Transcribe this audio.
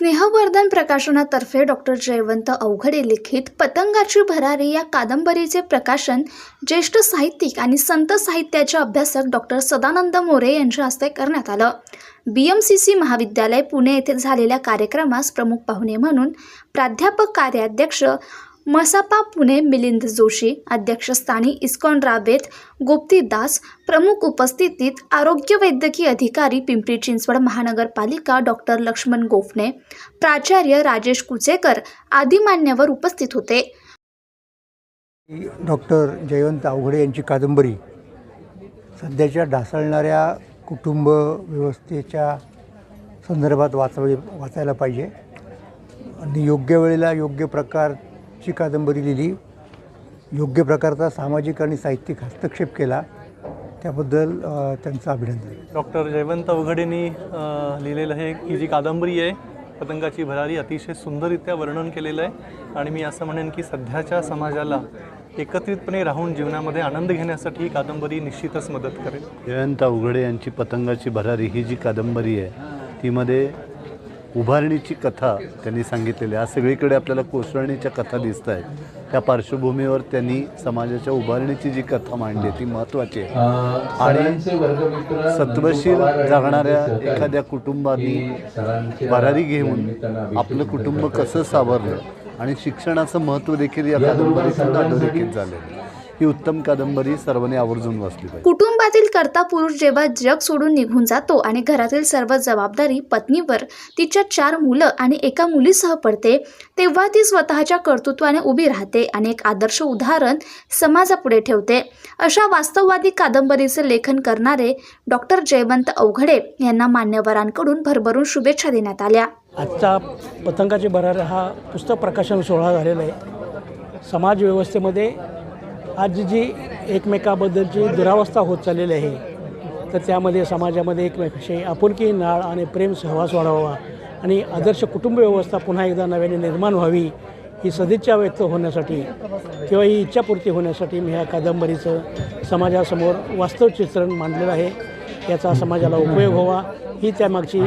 स्नेहवर्धन प्रकाशनातर्फे doctor Jaywant Avaghade लिखित पतंगाची भरारी या कादंबरीचे प्रकाशन ज्येष्ठ साहित्यिक आणि संत साहित्याचे अभ्यासक डॉक्टर सदानंद मोरे यांच्या हस्ते करण्यात आलं. बी एम सी सी महाविद्यालय पुणे येथे झालेल्या कार्यक्रमास प्रमुख पाहुणे म्हणून प्राध्यापक कार्याध्यक्ष मसापा पुणे मिलिंद जोशी अध्यक्षस्थानी इस्कॉन रावेत गोप्ती दास प्रमुख उपस्थितीत आरोग्य वैद्यकीय अधिकारी पिंपरी चिंचवड महानगरपालिका डॉक्टर लक्ष्मण गोफणे प्राचार्य राजेश कुचेकर आदी मान्यवर उपस्थित होते. डॉक्टर जयवंत अवघडे यांची कादंबरी सध्याच्या ढासळणाऱ्या कुटुंब व्यवस्थेच्या संदर्भात वाचवे वाचायला पाहिजे. आणि योग्य वेळेला योग्य प्रकार प्रकारची कादंबरी लिहिली योग्य प्रकारचा सामाजिक आणि साहित्यिक हस्तक्षेप केला त्याबद्दल त्यांचं अभिनंदन. डॉक्टर जयवंत अवघडेंनी लिहिलेलं हे ही जी कादंबरी आहे पतंगाची भरारी अतिशय सुंदररित्या वर्णन केलेलं आहे आणि मी असं म्हणेन की सध्याच्या समाजाला एकत्रितपणे राहून जीवनामध्ये आनंद घेण्यासाठी ही कादंबरी निश्चितच मदत करेल. जयंत अवघडे यांची पतंगाची भरारी ही जी कादंबरी आहे तीमध्ये उभारणीची कथा त्यांनी सांगितलेली आहे. आज सगळीकडे आपल्याला कोसळणीच्या कथा दिसत आहेत. त्या पार्श्वभूमीवर त्यांनी समाजाच्या उभारणीची जी कथा मांडली आहे ती महत्त्वाची आहे. आणि सत्वशील जगणाऱ्या एखाद्या कुटुंबानी भरारी घेऊन आपलं कुटुंब कसं सावरलं आणि शिक्षणाचं महत्त्व देखील या कादंबरीतून अधोरेखित झालेलं ही उत्तम कादंबरी सर्वांनी आवर्जून वाचली पाहिजे. कुटुंबातील कर्ता पुरुष जेव्हा जग सोडून निघून जातो आणि घरातील सर्व जबाबदारी पत्नीवर तिच्या चार मुलं आणि एका मुलीसह पडते तेव्हा ती स्वतःच्या कर्तृत्वाने उभी राहते आणि एक आदर्श उदाहरण समाजापुढे ठेवते. अशा वास्तववादी कादंबरीचे लेखन करणारे डॉक्टर जयवंत अवघडे यांना मान्यवरांकडून भरभरून शुभेच्छा देण्यात आल्या. आजचा पतंगाचे भरार हा पुस्तक प्रकाशन सोहळा झालेला आहे. समाज व्यवस्थेमध्ये आज जी एकमेकाबद्दलची दुरावस्था होत चाललेली आहे. तर त्यामध्ये समाजामध्ये एकमेकाशी आपुलकी नाळ आणि प्रेम सहवास वाढवावा आणि आदर्श कुटुंब व्यवस्था पुन्हा एकदा नव्याने निर्माण व्हावी ही सदिच्छा व्यक्त होण्यासाठी किंवा ही इच्छापूर्ती होण्यासाठी मी ह्या कादंबरीचं समाजासमोर वास्तव चित्रण मांडलेलं आहे. याचा समाजाला उपयोग व्हावा ही त्यामागची